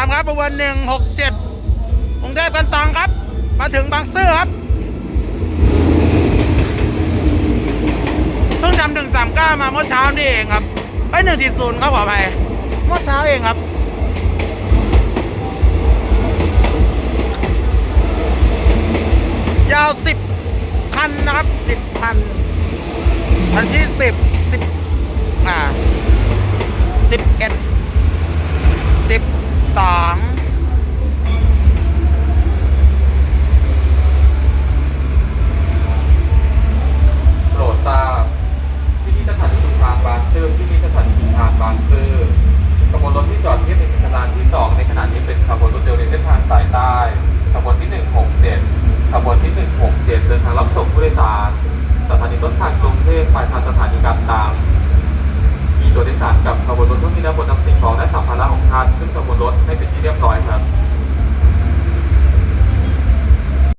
ามครับบวนหนึ่งหกเจ็ดกรุงเทพกันตังครับ มาถึงบางซื่อครับเพิ่งทำหนึ่งสามเก้ามาเมื่อเช้านี่เองครับไอหนึ่งสี่ศูนย์ครับขออภัยเมื่อเช้าเองครับยาวสิบคันนะครับสิบคันวันที่สิบสิบอ่าสิบเอ็ดสิบ สองโปรดทราบที่นี่สถานีชุมทางบางซื่อที่นี่สถานีชุมทางบางซื่อขบวนรถที่จอดเทียบในขบวนที่สองในขณะนี้เป็นขบวนรถเร็วในเส้นทางสายใต้ขบวนที่167ขบวนที่167เจ็ดเดินทางรับส่งผู้โดยสารสถานีต้นทางกรุงเทพปลายทางสถานีกลางตางมีตัวโดยสารกับขบวนรถที่มีระบบนำสิ่ง ที่เรียบร้อยครับ